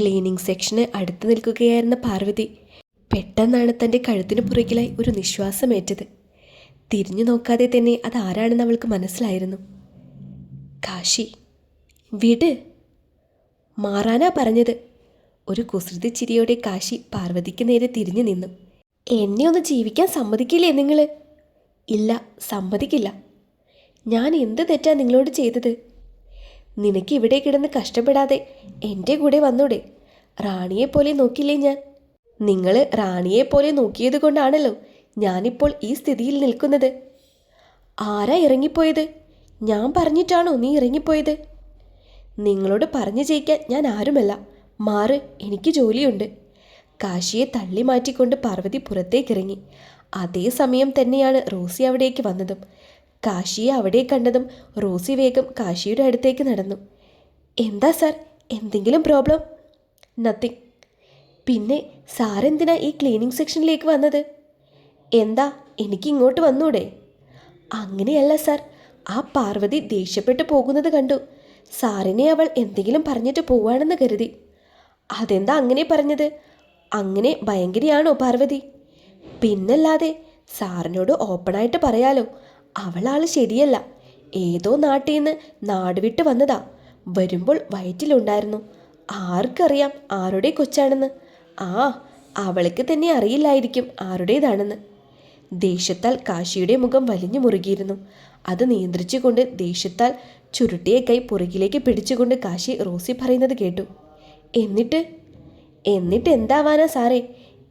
Cleaning സെക്ഷന് അടുത്ത് നിൽക്കുകയായിരുന്ന പാർവതി പെട്ടെന്നാണ് തന്റെ കഴുത്തിന് പുറകിലായി ഒരു നിശ്വാസമേറ്റത്. തിരിഞ്ഞു നോക്കാതെ തന്നെ അതാരാണെന്ന് അവൾക്ക് മനസ്സിലായിരുന്നു. കാശി വിട്. മാറാനാ പറഞ്ഞത്. ഒരു കുസൃതി ചിരിയോടെ കാശി പാർവതിക്ക് നേരെ തിരിഞ്ഞു നിന്നു. എന്നെ ഒന്ന് ജീവിക്കാൻ സമ്മതിക്കില്ലേ നിങ്ങൾ ഇല്ല സമ്മതിക്കില്ല. ഞാൻ എന്ത് തെറ്റാ നിങ്ങളോട് ചെയ്തത്? നിനക്ക് ഇവിടെ കിടന്ന് കഷ്ടപ്പെടാതെ എന്റെ കൂടെ വന്നൂടെ. റാണിയെ പോലെ നോക്കില്ലേ ഞാൻ? നിങ്ങൾ റാണിയെ പോലെ നോക്കിയത് കൊണ്ടാണല്ലോ ഞാനിപ്പോൾ ഈ സ്ഥിതിയിൽ നിൽക്കുന്നത്. ആരാ ഇറങ്ങിപ്പോയത്? ഞാൻ പറഞ്ഞിട്ടാണോ നീ ഇറങ്ങിപ്പോയത്? നിങ്ങളോട് പറഞ്ഞു ജയിക്കാൻ ഞാൻ ആരുമല്ല. മാറ് എനിക്ക് ജോലിയുണ്ട്. കാശിയെ തള്ളി മാറ്റിക്കൊണ്ട് പാർവതി പുറത്തേക്കിറങ്ങി. അതേ സമയം തന്നെയാണ് റോസി അവിടേക്ക് വന്നതും. കാശിയെ അവിടെ കണ്ടതും റോസി വേഗം കാശിയുടെ അടുത്തേക്ക് നടന്നു. എന്താ സാർ? എന്തെങ്കിലും പ്രോബ്ലം? നത്തിങ്. പിന്നെ സാറെന്തിനാ ഈ ക്ലീനിങ് സെക്ഷനിലേക്ക് വന്നത്? എന്താ? എനിക്ക് ഇങ്ങോട്ട് വന്നൂടെ? അങ്ങനെയല്ല സാർ. ആ പാർവതി ദേഷ്യപ്പെട്ട് പോകുന്നത് കണ്ടു. സാറിനെ അവൾ എന്തെങ്കിലും പറഞ്ഞിട്ട് പോവാണെന്ന് കരുതി. അതെന്താ അങ്ങനെ പറഞ്ഞത്? അങ്ങനെ ഭയങ്കരയാണോ പാർവതി? പിന്നല്ലാതെ സാറിനോട് ഓപ്പണായിട്ട് പറയാലോ. അവളാൾ ശരിയല്ല. ഏതോ നാട്ടിൽ നിന്ന് നാടുവിട്ട് വന്നതാ. വരുമ്പോൾ വയറ്റിലുണ്ടായിരുന്നു. ആർക്കറിയാം ആരുടെ കൊച്ചാണെന്ന്. ആ അവൾക്ക് തന്നെ അറിയില്ലായിരിക്കും ആരുടേതാണെന്ന്. ദേഷ്യത്താൽ കാശിയുടെ മുഖം വലിഞ്ഞു മുറുകിയിരുന്നു. അത് നിയന്ത്രിച്ചുകൊണ്ട് ദേഷ്യത്താൽ ചുരുട്ടിയ കൈ പുറകിലേക്ക് പിടിച്ചുകൊണ്ട് കാശി റോസി പറയുന്നത് കേട്ടു. എന്നിട്ട്? എന്നിട്ട് എന്താവാനാ സാറേ?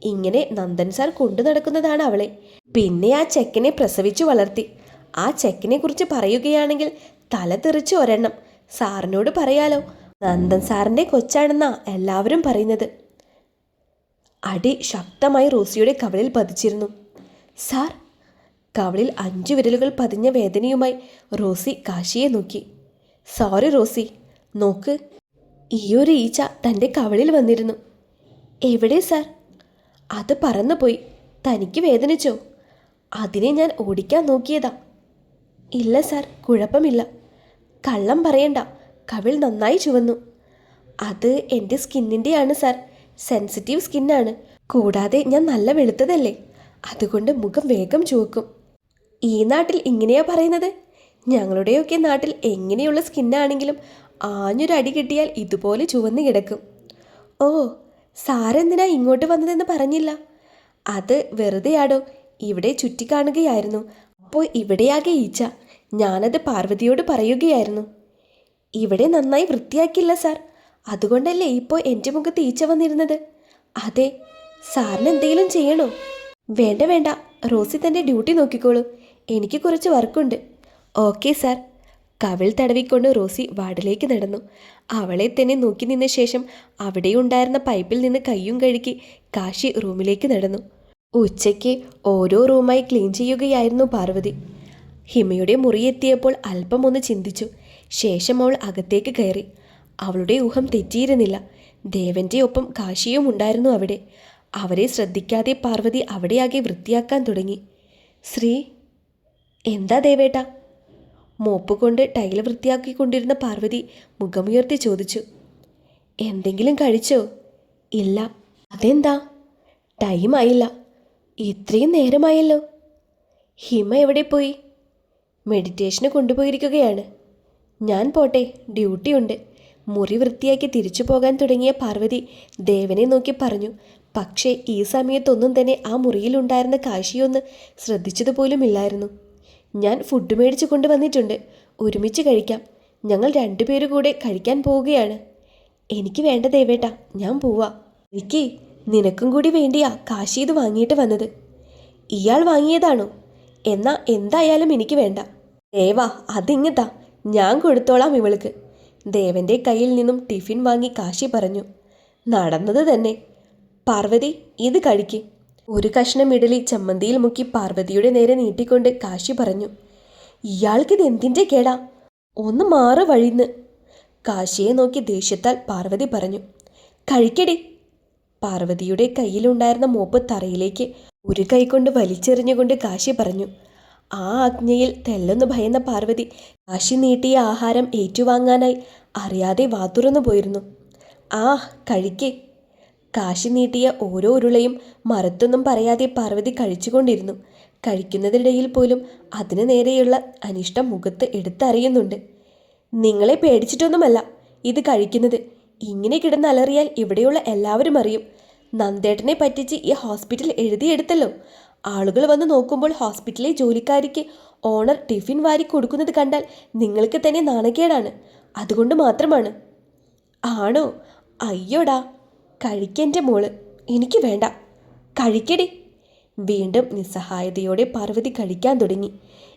ഇങ്ങനെ നന്ദൻ സാർ കൊണ്ടു നടക്കുന്നതാണ് അവളെ. പിന്നെ ആ ചെക്കനെ പ്രസവിച്ചു വളർത്തി. ആ ചെക്കിനെ കുറിച്ച് പറയുകയാണെങ്കിൽ തല തെറിച്ച് ഒരെണ്ണം. സാറിനോട് പറയാലോ. നന്ദൻ സാറിന്റെ കൊച്ചാണെന്നാ എല്ലാവരും പറയുന്നത്. അടി ശക്തമായി റോസിയുടെ കവളിൽ പതിച്ചിരുന്നു. സാർ കവളിൽ അഞ്ചു വിരലുകൾ പതിഞ്ഞ വേദനയുമായി റോസി കാശിയെ നോക്കി. സോറി റോസി നോക്ക്. ഈയൊരു ഈച്ച തന്റെ കവളിൽ വന്നിരുന്നു. എവിടെ സാർ? അത് പറന്നുപോയി. തനിക്ക് വേദനിച്ചോ? അതിനെ ഞാൻ ഓടിക്കാൻ നോക്കിയതാ. ഇല്ല സാർ കുഴപ്പമില്ല. കള്ളം പറയണ്ട കവിൾ നന്നായി ചുവന്നു. അത് എന്റെ സ്കിന്നിന്റെയാണ് സാർ സെൻസിറ്റീവ് സ്കിന്നാണ്. കൂടാതെ ഞാൻ നല്ല വെളുത്തതല്ലേ അതുകൊണ്ട് മുഖം വേഗം ചുവക്കും. ഈ നാട്ടിൽ ഇങ്ങനെയാ പറയുന്നത്? ഞങ്ങളുടെയൊക്കെ നാട്ടിൽ എങ്ങനെയുള്ള സ്കിന്നാണെങ്കിലും ആഞ്ഞൊരു അടി കിട്ടിയാൽ ഇതുപോലെ ചുവന്ന് കിടക്കും. ഓ സാരെന്തിനാ ഇങ്ങോട്ട് വന്നതെന്ന് പറഞ്ഞില്ല? അത് വെറുതെയാടോ ഇവിടെ ചുറ്റിക്കാണുകയായിരുന്നു. അപ്പോൾ ഇവിടെയാകെ ഈച്ച. ഞാനത് പാർവതിയോട് പറയുകയായിരുന്നു. ഇവിടെ നന്നായി വൃത്തിയാക്കില്ല സാർ. അതുകൊണ്ടല്ലേ ഇപ്പോൾ എന്റെ മുഖത്ത് ഈച്ച വന്നിരുന്നത്? അതെ സാറിന് എന്തെങ്കിലും ചെയ്യണോ? വേണ്ട വേണ്ട. റോസി തന്റെ ഡ്യൂട്ടി നോക്കിക്കോളൂ. എനിക്ക് കുറച്ച് വർക്കുണ്ട്. Okay sir. കവിൾ തടവിക്കൊണ്ട് റോസി വാർഡിലേക്ക് നടന്നു. അവളെ തന്നെ നോക്കി നിന്ന ശേഷം അവിടെയുണ്ടായിരുന്ന പൈപ്പിൽ നിന്ന് കയ്യും കഴുകി കാശി റൂമിലേക്ക് നടന്നു. ഉച്ചയ്ക്ക് ഓരോ റൂമായി ക്ലീൻ ചെയ്യുകയായിരുന്നു പാർവതി. ഹിമയുടെ മുറിയെത്തിയപ്പോൾ അല്പം ഒന്ന് ചിന്തിച്ചു. ശേഷം അവൾ അകത്തേക്ക് കയറി. അവളുടെ ഊഹം തെറ്റിയിരുന്നില്ല. ദേവന്റെ ഒപ്പം കാശിയും ഉണ്ടായിരുന്നു അവിടെ. അവരെ ശ്രദ്ധിക്കാതെ പാർവതി അവിടെയാകെ വൃത്തിയാക്കാൻ തുടങ്ങി. ശ്രീ എന്താ ദേവേട്ട? മോപ്പ് കൊണ്ട് ടൈൽ വൃത്തിയാക്കിക്കൊണ്ടിരുന്ന പാർവതി മുഖമുയർത്തി ചോദിച്ചു. എന്തെങ്കിലും കഴിച്ചോ? ഇല്ല. അതെന്താ? ടൈം ആയില്ല. ഇത്രയും നേരമായല്ലോ. ഹിമ എവിടെ പോയി? മെഡിറ്റേഷന് കൊണ്ടുപോയിരിക്കുകയാണ്. ഞാൻ പോട്ടെ ഡ്യൂട്ടിയുണ്ട്. മുറി വൃത്തിയാക്കി തിരിച്ചു പോകാൻ തുടങ്ങിയ പാർവതി ദേവനെ നോക്കി പറഞ്ഞു പക്ഷേ ഈ സമയത്തൊന്നും തന്നെ ആ മുറിയിലുണ്ടായിരുന്ന കാശിയൊന്ന് ശ്രദ്ധിച്ചതുപോലുമില്ലായിരുന്നു. ഞാൻ ഫുഡ് മേടിച്ചു കൊണ്ടുവന്നിട്ടുണ്ട്. ഒരുമിച്ച് കഴിക്കാം. ഞങ്ങൾ രണ്ടുപേരും കൂടെ കഴിക്കാൻ പോവുകയാണ്. എനിക്ക് വേണ്ട ദേവേട്ട ഞാൻ പോവാ. എനിക്ക് നിനക്കും കൂടി വേണ്ടിയാ കാശി ഇത് വാങ്ങിയിട്ട് വന്നത്. ഇയാൾ വാങ്ങിയതാണോ? എന്നാ എന്തായാലും എനിക്ക് വേണ്ട. ദേവാ അതിങ്ങത്താ ഞാൻ കൊടുത്തോളാം ഇവൾക്ക്. ദേവന്റെ കയ്യിൽ നിന്നും ടിഫിൻ വാങ്ങി കാശി പറഞ്ഞു. നടന്നത് തന്നെ. പാർവതി ഇത് കഴിക്ക്. ഒരു കഷ്ണം ഇഡലി ചമ്മന്തിയിൽ മുക്കി പാർവതിയുടെ നേരെ നീട്ടിക്കൊണ്ട് കാശി പറഞ്ഞു. ഇയാൾക്കിത് എന്തിന്റെ കേടാ? ഒന്ന് മാറ് വഴിന്ന് കാശിയെ നോക്കി ദേഷ്യത്താൽ പാർവതി പറഞ്ഞു. കഴിക്കടി. പാർവതിയുടെ കയ്യിലുണ്ടായിരുന്ന മോപ്പ് തറയിലേക്ക് ഒരു കൈകൊണ്ട് വലിച്ചെറിഞ്ഞുകൊണ്ട് കാശി പറഞ്ഞു. ആ അഗ്നിയിൽ തെല്ലൊന്ന് ഭയന്ന പാർവതി കാശി നീട്ടിയ ആഹാരം ഏറ്റുവാങ്ങാനായി അറിയാതെ വാതുറന്നു പോയിരുന്നു. ആ കഴിക്ക്. കാശി നീട്ടിയ ഓരോ ഉരുളയും മറുത്തൊന്നും പറയാതെ പാർവതി കഴിച്ചുകൊണ്ടിരുന്നു. കഴിക്കുന്നതിനിടയിൽ പോലും അതിനു നേരെയുള്ള അനിഷ്ടം മുഖത്ത് എടുത്തറിയുന്നുണ്ട്. നിങ്ങളെ പേടിച്ചിട്ടൊന്നുമല്ല ഇത് കഴിക്കുന്നത്. ഇങ്ങനെ കിടന്ന് അലറിയാൽ ഇവിടെയുള്ള എല്ലാവരും അറിയും. നന്ദേട്ടനെ പറ്റിച്ച് ഈ ഹോസ്പിറ്റൽ എഴുതിയെടുത്തല്ലോ. ആളുകൾ വന്ന് നോക്കുമ്പോൾ ഹോസ്പിറ്റലിലെ ജോലിക്കാരിക്ക് ഓണർ ടിഫിൻ വാരി കൊടുക്കുന്നത് കണ്ടാൽ നിങ്ങൾക്ക് തന്നെ നാണക്കേടാണ്. അതുകൊണ്ട് മാത്രമാണ്. ആണോ? അയ്യോടാ. കഴിക്കെന്റെ മോൾ. എനിക്ക് വേണ്ട. കഴിക്കടി. വീണ്ടും നിസ്സഹായതയോടെ പാർവതി കഴിക്കാൻ തുടങ്ങി.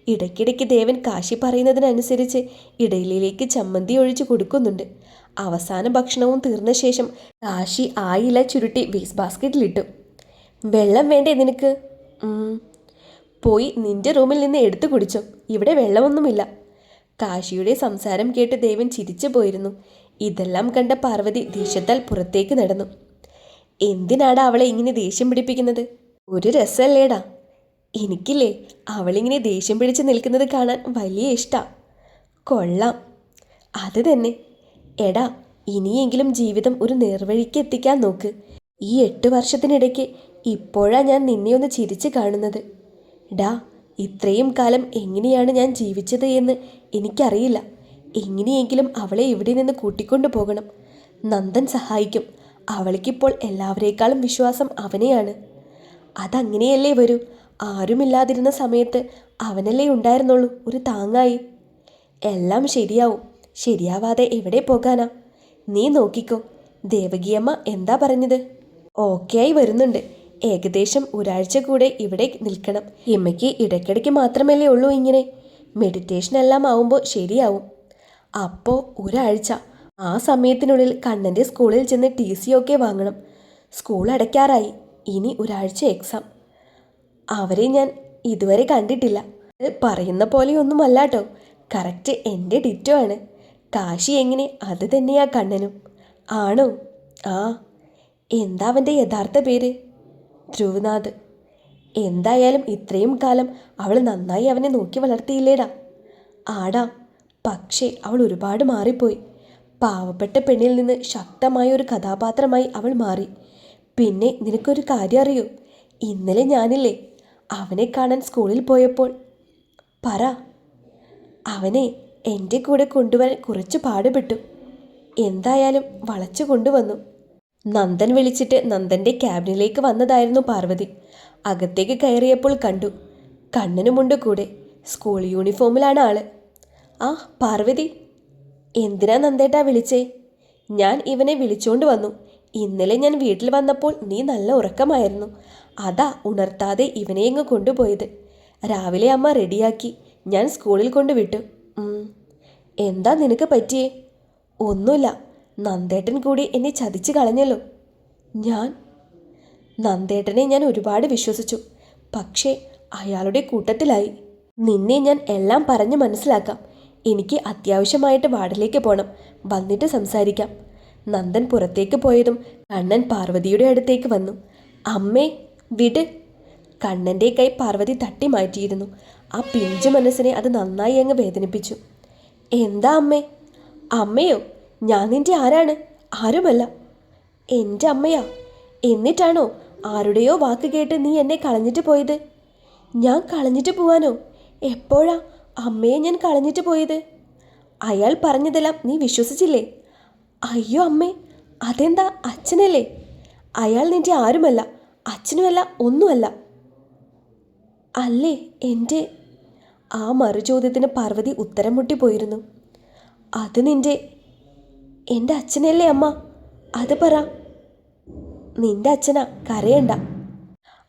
ഇടയ്ക്കിടയ്ക്ക് ദേവൻ കാശി പറയുന്നതിനനുസരിച്ച് ഇടയിലേക്ക് ചമ്മന്തി ഒഴിച്ചു കൊടുക്കുന്നുണ്ട്. അവസാന ഭക്ഷണവും തീർന്ന ശേഷം കാശി ആയില ചുരുട്ടി വേസ്റ്റ് ബാസ്ക്കറ്റിലിട്ടു. വെള്ളം വേണ്ടേ നിനക്ക്? പോയി നിന്റെ റൂമിൽ നിന്ന് എടുത്തു കുടിച്ചോ. ഇവിടെ വെള്ളമൊന്നുമില്ല. കാശിയുടെ സംസാരം കേട്ട് ദേവൻ ചിരിച്ചു പോയിരുന്നു. ഇതെല്ലാം കണ്ട പാർവതി ദേഷ്യത്താൽ പുറത്തേക്ക് നടന്നു. എന്തിനാടാ അവളെ ഇങ്ങനെ ദേഷ്യം പിടിപ്പിക്കുന്നത്? ഒരു രസമല്ലേടാ. എനിക്കില്ലേ അവളിങ്ങനെ ദേഷ്യം പിടിച്ച് നിൽക്കുന്നത് കാണാൻ വലിയ ഇഷ്ടാ. കൊള്ളാം. അത് തന്നെ. എടാ ഇനിയെങ്കിലും ജീവിതം ഒരു നേർവഴിക്ക് എത്തിക്കാൻ നോക്ക്. ഈ എട്ട് വർഷത്തിനിടയ്ക്ക് ഇപ്പോഴാ ഞാൻ നിന്നെ ഒന്ന് ചിരിച്ച് കാണുന്നത്. ഡാ ഇത്രയും കാലം എങ്ങനെയാണ് ഞാൻ ജീവിച്ചത് എന്ന് എനിക്കറിയില്ല. എങ്ങനെയെങ്കിലും അവളെ ഇവിടെ നിന്ന് കൂട്ടിക്കൊണ്ടു പോകണം. നന്ദൻ സഹായിക്കും. അവൾക്കിപ്പോൾ എല്ലാവരേക്കാളും വിശ്വാസം അവനെയാണ്. അതങ്ങനെയല്ലേ വരൂ? ആരുമില്ലാതിരുന്ന സമയത്ത് അവനല്ലേ ഉണ്ടായിരുന്നുള്ളൂ ഒരു താങ്ങായി. എല്ലാം ശരിയാവും. ശരിയാവാതെ എവിടെ പോകാനാ? നീ നോക്കിക്കോ. ദേവകിയമ്മ എന്താ പറഞ്ഞത്? ഓക്കെ ആയി വരുന്നുണ്ട്. ഏകദേശം ഒരാഴ്ച കൂടെ ഇവിടെ നിൽക്കണം. ഇമ്മയ്ക്ക് ഇടയ്ക്കിടയ്ക്ക് മാത്രമല്ലേ ഉള്ളൂ ഇങ്ങനെ. മെഡിറ്റേഷൻ എല്ലാം ആവുമ്പോൾ ശരിയാവും. അപ്പോൾ ഒരാഴ്ച. ആ സമയത്തിനുള്ളിൽ കണ്ണന്റെ സ്കൂളിൽ ചെന്ന് ടി സി ഒക്കെ വാങ്ങണം. സ്കൂൾ അടയ്ക്കാറായി. ഇനി ഒരാഴ്ച എക്സാം അവരെ ഞാൻ ഇതുവരെ കണ്ടിട്ടില്ല. പറയുന്ന പോലെയൊന്നുമല്ലാട്ടോ കറക്റ്റ് എന്റെ ഡിറ്റോ ആണ്. കാശി എങ്ങനെ അത് തന്നെയാ കണ്ണനും? ആണോ? ആ. എന്താ അവന്റെ യഥാർത്ഥ പേര്? ധ്രുവനാഥ്. എന്തായാലും ഇത്രയും കാലം അവൾ നന്നായി അവനെ നോക്കി വളർത്തിയില്ലേടാ. ആടാ പക്ഷേ അവൾ ഒരുപാട് മാറിപ്പോയി. പാവപ്പെട്ട പെണ്ണിൽ നിന്ന് ശക്തമായ ഒരു കഥാപാത്രമായി അവൾ മാറി. പിന്നെ നിനക്കൊരു കാര്യം അറിയോ. ഇന്നലെ ഞാനില്ലേ അവനെ കാണാൻ സ്കൂളിൽ പോയപ്പോൾ. പറ. അവനെ എന്റെ കൂടെ കൊണ്ടുവരാൻ കുറച്ച് പാടുപെട്ടു. എന്തായാലും വളച്ചു കൊണ്ടുവന്നു. നന്ദൻ വിളിച്ചിട്ട് നന്ദന്റെ ക്യാബിനിലേക്ക് വന്നതായിരുന്നു പാർവതി. അകത്തേക്ക് കയറിയപ്പോൾ കണ്ടു. കണ്ണനുമുണ്ട് കൂടെ സ്കൂൾ യൂണിഫോമിലാണ് ആൾ. ആ പാർവതി. എന്തിനാ നന്ദേട്ടാ വിളിച്ചേ? ഞാൻ ഇവനെ വിളിച്ചോണ്ട് വന്നു. ഇന്നലെ ഞാൻ വീട്ടിൽ വന്നപ്പോൾ നീ നല്ല ഉറക്കമായിരുന്നു. അതാ ഉണർത്താതെ ഇവനെ അങ്ങ് കൊണ്ടുപോയത്. രാവിലെ അമ്മ റെഡിയാക്കി ഞാൻ സ്കൂളിൽ കൊണ്ടുവിട്ടു. എന്താ നിനക്ക് പറ്റിയേ? ഒന്നുമില്ല. നന്ദേട്ടൻ കൂടി എന്നെ ചതിച്ചു കളഞ്ഞല്ലോ. ഞാൻ? നന്ദേട്ടനെ ഞാൻ ഒരുപാട് വിശ്വസിച്ചു. പക്ഷേ അയാളുടെ കൂട്ടത്തിലായി. നിന്നെ ഞാൻ എല്ലാം പറഞ്ഞ് മനസ്സിലാക്കാം. എനിക്ക് അത്യാവശ്യമായിട്ട് വാർഡിലേക്ക് പോകണം വന്നിട്ട് സംസാരിക്കാം. നന്ദൻ പുറത്തേക്ക് പോയതും കണ്ണൻ പാർവതിയുടെ അടുത്തേക്ക് വന്നു. അമ്മേ വിട്. കണ്ണന്റെ കൈ പാർവതി തട്ടി മാറ്റിയിരുന്നു. ആ പിഞ്ചു മനസ്സിനെ അത് നന്നായി അങ്ങ് വേദനിപ്പിച്ചു. എന്താ അമ്മേ? അമ്മയോ? ഞാൻ നിന്റെ ആരാണ്? ആരുമല്ല. എന്റെ അമ്മയാ. എന്നിട്ടാണോ ആരുടെയോ വാക്ക് കേട്ട് നീ എന്നെ കളഞ്ഞിട്ട് പോയത്? ഞാൻ കളഞ്ഞിട്ട് പോവാനോ? എപ്പോഴാ അമ്മയെ ഞാൻ കളഞ്ഞിട്ട് പോയത്? അയാൾ പറഞ്ഞതെല്ലാം നീ വിശ്വസിച്ചില്ലേ? അയ്യോ അമ്മേ അതെന്താ? അച്ഛനല്ലേ? അയാൾ നിന്റെ ആരുമല്ല. അച്ഛനുമല്ല ഒന്നുമല്ല. അല്ലേ എന്റെ ആ മറുചോദ്യത്തിന് പാർവതി ഉത്തരം മുട്ടിപ്പോയിരുന്നു. അത് നിന്റെ എന്റെ അച്ഛനല്ലേ അമ്മ? അത് പറ. നിന്റെ അച്ഛനാ കരയണ്ട.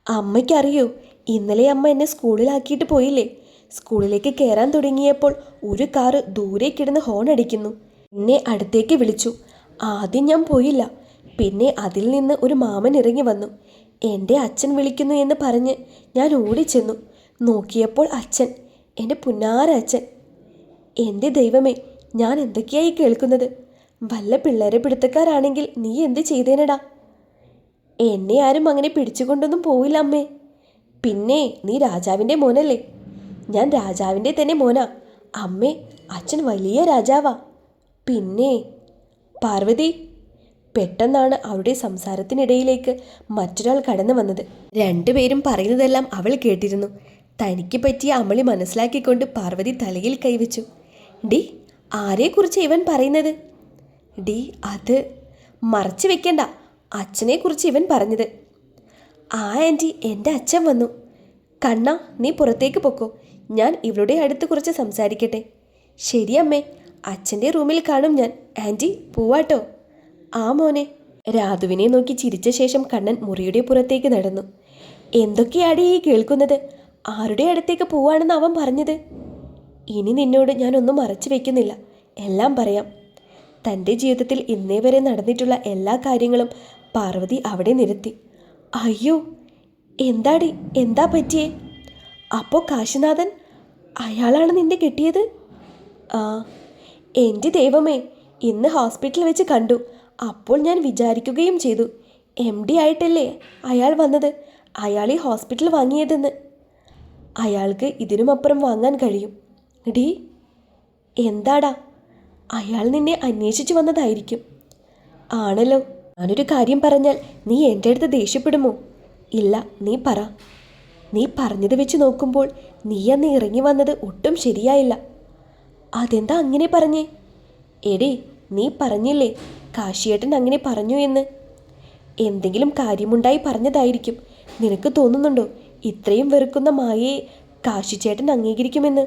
അമ്മയ്ക്കറിയോ ഇന്നലെ അമ്മ എന്നെ സ്കൂളിലാക്കിയിട്ട് പോയില്ലേ? സ്കൂളിലേക്ക് കയറാൻ തുടങ്ങിയപ്പോൾ ഒരു കാറ് ദൂരെ കിടന്ന് ഹോൺ അടിക്കുന്നു. എന്നെ അടുത്തേക്ക് വിളിച്ചു. ആദ്യം ഞാൻ പോയില്ല. പിന്നെ അതിൽ നിന്ന് ഒരു മാമൻ ഇറങ്ങി വന്നു. എന്റെ അച്ഛൻ വിളിക്കുന്നു എന്ന് പറഞ്ഞ് ഞാൻ ഓടിച്ചെന്നു നോക്കിയപ്പോൾ അച്ഛൻ എന്റെ പുന്നാര അച്ഛൻ. എന്റെ ദൈവമേ ഞാൻ എന്തൊക്കെയായി കേൾക്കുന്നത്? വല്ല പിള്ളേരെ പിടുത്തക്കാരാണെങ്കിൽ നീ എന്ത് ചെയ്തേനടാ? എന്നെ ആരും അങ്ങനെ പിടിച്ചുകൊണ്ടൊന്നും പോയില്ല അമ്മേ. പിന്നെ നീ രാജാവിന്റെ മോനല്ലേ? ഞാൻ രാജാവിന്റെ തന്നെ മോനാ. അമ്മേ അച്ഛൻ വലിയ രാജാവാ. പിന്നെ പാർവതി പെട്ടെന്നാണ് അവരുടെ സംസാരത്തിനിടയിലേക്ക് മറ്റൊരാൾ കടന്നു വന്നത്. രണ്ടുപേരും പറയുന്നതെല്ലാം അവൾ കേട്ടിരുന്നു. തനിക്ക് പറ്റിയ അമളി മനസ്സിലാക്കിക്കൊണ്ട് പാർവതി തലയിൽ കൈവച്ചു. ഡി ആരെക്കുറിച്ച് ഇവൻ പറയുന്നത്? ഡി അത് മറച്ചു വെക്കണ്ട. അച്ഛനെക്കുറിച്ച് ഇവൻ പറഞ്ഞത്. ആ ആന്റി എന്റെ അച്ഛൻ വന്നു. കണ്ണ നീ പുറത്തേക്ക് പൊക്കോ. ഞാൻ ഇവളുടെ അടുത്ത് കുറച്ച് സംസാരിക്കട്ടെ. ശരി അമ്മേ അച്ഛന്റെ റൂമിൽ കാണും ഞാൻ. ആന്റി പോവാട്ടോ. ആ മോനെ. രാധുവിനെ നോക്കി ചിരിച്ച ശേഷം കണ്ണൻ മുറിയുടെ പുറത്തേക്ക് നടന്നു. എന്തൊക്കെയാടി ഈ കേൾക്കുന്നത്? ആരുടെ അടുത്തേക്ക് പോവാണെന്ന് അവൻ പറഞ്ഞത്? ഇനി നിന്നോട് ഞാനൊന്നും മറച്ചു വെക്കുന്നില്ല. എല്ലാം പറയാം. തന്റെ ജീവിതത്തിൽ ഇന്നേ വരെ നടന്നിട്ടുള്ള എല്ലാ കാര്യങ്ങളും പാർവതി അവിടെ നിരത്തി. അയ്യോ എന്താടി? എന്താ പറ്റിയേ? അപ്പോൾ കാശിനാഥൻ അയാളാണ് നിന്റെ കിട്ടിയത്? ആ എന്റെ ദൈവമേ ഇന്ന് ഹോസ്പിറ്റലിൽ വെച്ച് കണ്ടു. അപ്പോൾ ഞാൻ വിചാരിക്കുകയും ചെയ്തു. എം ഡി ആയിട്ടല്ലേ അയാൾ വന്നത്? അയാൾ ഈ ഹോസ്പിറ്റൽ വാങ്ങിയതെന്ന്. അയാൾക്ക് ഇതിനുമപ്പുറം വാങ്ങാൻ കഴിയും. ഡി എന്താടാ? അയാൾ നിന്നെ അന്വേഷിച്ചു വന്നതായിരിക്കും. ആണല്ലോ. ഞാനൊരു കാര്യം പറഞ്ഞാൽ നീ എന്റെ അടുത്ത് ദേഷ്യപ്പെടുമോ? ഇല്ല നീ പറ. നീ പറഞ്ഞത് വെച്ച് നോക്കുമ്പോൾ നീ അന്ന് ഇറങ്ങി വന്നത് ഒട്ടും ശരിയായില്ല. അതെന്താ അങ്ങനെ പറഞ്ഞേ? എടേ നീ പറഞ്ഞില്ലേ? കാശിയേട്ടൻ അങ്ങനെ പറഞ്ഞു എന്ന്. എന്തെങ്കിലും കാര്യമുണ്ടായി പറഞ്ഞതായിരിക്കും. നിനക്ക് തോന്നുന്നുണ്ടോ? ഇത്രയും വെറുക്കുന്ന മായയെ കാശിച്ചേട്ടൻ അംഗീകരിക്കുമെന്ന്.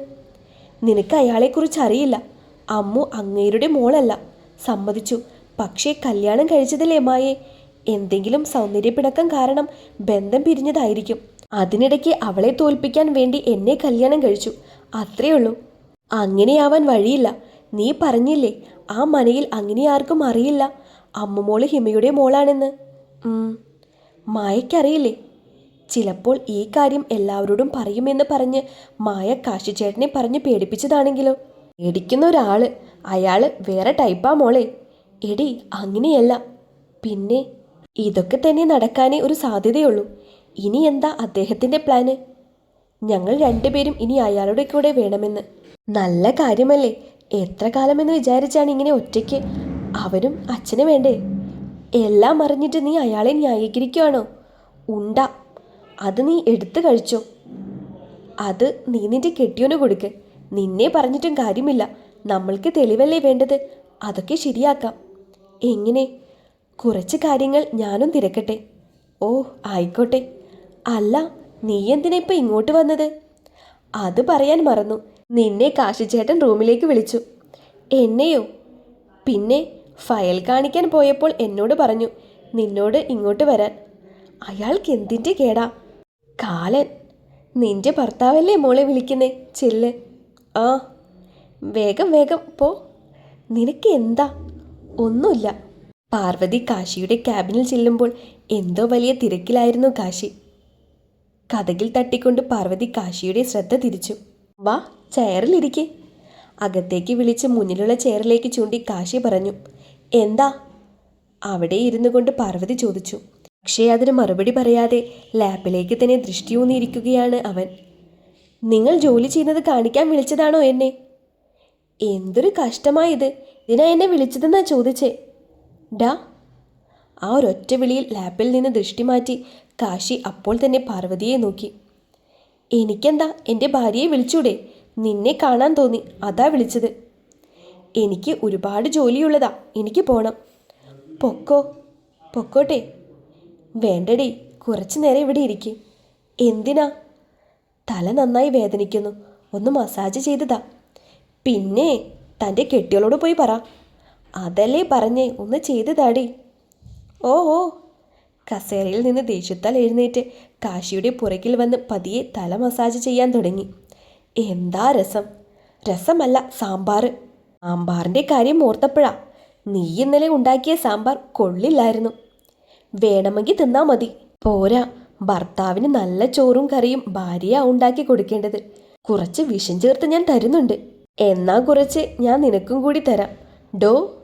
നിനക്ക് അയാളെക്കുറിച്ച് അറിയില്ല അമ്മു അങ്ങേരുടെ മോളല്ല. സമ്മതിച്ചു. പക്ഷേ കല്യാണം കഴിച്ചതല്ലേ മായെ? എന്തെങ്കിലും സൗന്ദര്യപ്പിണക്കം കാരണം ബന്ധം പിരിഞ്ഞതായിരിക്കും. അതിനിടയ്ക്ക് അവളെ തോൽപ്പിക്കാൻ വേണ്ടി എന്നെ കല്യാണം കഴിച്ചു. അത്രയേ ഉള്ളൂ അങ്ങനെയാവാൻ വഴിയില്ല. നീ പറഞ്ഞില്ലേ ആ മനയിൽ അങ്ങനെ ആർക്കും അറിയില്ല. അമ്മുമോൾ ഹിമയുടെ മോളാണെന്ന്. മായയ്ക്കറിയില്ലേ? ചിലപ്പോൾ ഈ കാര്യം എല്ലാവരോടും പറയുമെന്ന് പറഞ്ഞ് മായ കാശിച്ചേട്ടനെ പറഞ്ഞ് പേടിപ്പിച്ചതാണെങ്കിലോ? പേടിക്കുന്ന ഒരാൾ. അയാൾ വേറെ ടൈപ്പാ മോളെ. എടി അങ്ങനെയല്ല. പിന്നെ ഇതൊക്കെ തന്നെ നടക്കാനേ ഒരു സാധ്യതയുള്ളൂ. ഇനി എന്താ അദ്ദേഹത്തിന്റെ പ്ലാന്? ഞങ്ങൾ രണ്ടുപേരും ഇനി അയാളുടെ കൂടെ വേണമെന്ന്. നല്ല കാര്യമല്ലേ? എത്ര കാലമെന്ന് വിചാരിച്ചാണ് ഇങ്ങനെ ഒറ്റയ്ക്ക്? അവനും അച്ഛന് വേണ്ടേ? എല്ലാം അറിഞ്ഞിട്ട് നീ അയാളെ ന്യായീകരിക്കുവാണോ? ഉണ്ട അത് നീ എടുത്തു കഴിച്ചോ? അത് നീ നിന്റെ കെട്ടിയോന് കൊടുക്ക്. നിന്നെ പറഞ്ഞിട്ടും കാര്യമില്ല. നമ്മൾക്ക് തെളിവല്ലേ വേണ്ടത്? അതൊക്കെ ശരിയാക്കാം. എങ്ങനെ? കുറച്ച് കാര്യങ്ങൾ ഞാനും തിരക്കട്ടെ. ഓ ആയിക്കോട്ടെ. അല്ല നീ എന്തിനാ ഇപ്പം ഇങ്ങോട്ട് വന്നത്? അത് പറയാൻ മറന്നു. നിന്നെ കാശിച്ചേട്ടൻ റൂമിലേക്ക് വിളിച്ചു. എന്നെയോ? പിന്നെ ഫയൽ കാണിക്കാൻ പോയപ്പോൾ എന്നോട് പറഞ്ഞു നിന്നോട് ഇങ്ങോട്ട് വരാൻ. അയാൾക്ക് എന്തിന്റെ കേടാ? കാലൻ നിന്റെ ഭർത്താവല്ലേ മോളെ വിളിക്കുന്നേ? ചെല്ല്. ആ വേഗം വേഗം പോ. നിനക്ക് എന്താ? ഒന്നുമില്ല. പാർവതി കാശിയുടെ ക്യാബിനിൽ ചെല്ലുമ്പോൾ എന്തോ വലിയ തിരക്കിലായിരുന്നു കാശി. കഥകിൽ തട്ടിക്കൊണ്ട് പാർവതി കാശിയുടെ ശ്രദ്ധ തിരിച്ചു. വാ ചെയറിലിരിക്കെ. അകത്തേക്ക് വിളിച്ച് മുന്നിലുള്ള ചെയറിലേക്ക് ചൂണ്ടി കാശി പറഞ്ഞു. എന്താ? അവിടെ ഇരുന്നു കൊണ്ട് പാർവതി ചോദിച്ചു. പക്ഷേ അതിന് മറുപടി പറയാതെ ലാപ്പിലേക്ക് തന്നെ ദൃഷ്ടിയൂന്നിയിരിക്കുകയാണ് അവൻ. നിങ്ങൾ ജോലി ചെയ്യുന്നത് കാണിക്കാൻ വിളിച്ചതാണോ എന്നെ? എന്തൊരു കഷ്ടമായത്. ഇതിനാ എന്നെ വിളിച്ചതെന്നാ ചോദിച്ചേ. ഡാ ആ ഒരൊറ്റ വിളിയിൽ ലാപ്പിൽ നിന്ന് ദൃഷ്ടി മാറ്റി കാശി അപ്പോൾ തന്നെ പാർവതിയെ നോക്കി. എനിക്കെന്താ? എന്റെ ഭാര്യയെ വിളിച്ചൂടെ? നിന്നെ കാണാൻ തോന്നി. അതാ വിളിച്ചത്. എനിക്ക് ഒരുപാട് ജോലിയുള്ളതാ. എനിക്ക് പോണം. പൊക്കോ? പൊക്കോട്ടെ. വേണ്ടടി. കുറച്ചു നേരം ഇവിടെ ഇരിക്ക്. എന്തിനാ? തല നന്നായി വേദനിക്കുന്നു. ഒന്ന് മസാജ് ചെയ്തതാ. പിന്നെ തന്റെ കെട്ടികളോട് പോയി പറ. അതല്ലേ പറഞ്ഞേ. ഒന്ന് ചെയ്തതാടി. ഓ ഓ. കസേരയിൽ നിന്ന് ദേഷ്യത്താൽ എഴുന്നേറ്റ് കാശിയുടെ പുറകിൽ വന്ന് പതിയെ തല മസാജ് ചെയ്യാൻ തുടങ്ങി. എന്താ രസം? രസമല്ല സാമ്പാർ. സാമ്പാറിന്റെ കാര്യം ഓർത്തപ്പോഴാ നീ ഇന്നലെ ഉണ്ടാക്കിയ സാമ്പാർ കൊള്ളില്ലായിരുന്നു. വേണമെങ്കിൽ തിന്നാ മതി. പോരാ ഭർത്താവിന് നല്ല ചോറും കറിയും ഭാര്യയാ ഉണ്ടാക്കി കൊടുക്കേണ്ടത്. കുറച്ച് വിഷം ചേർത്ത് ഞാൻ തരുന്നുണ്ട്. എന്നാ കുറച്ച് ഞാൻ നിനക്കും കൂടി തരാം. ഡോ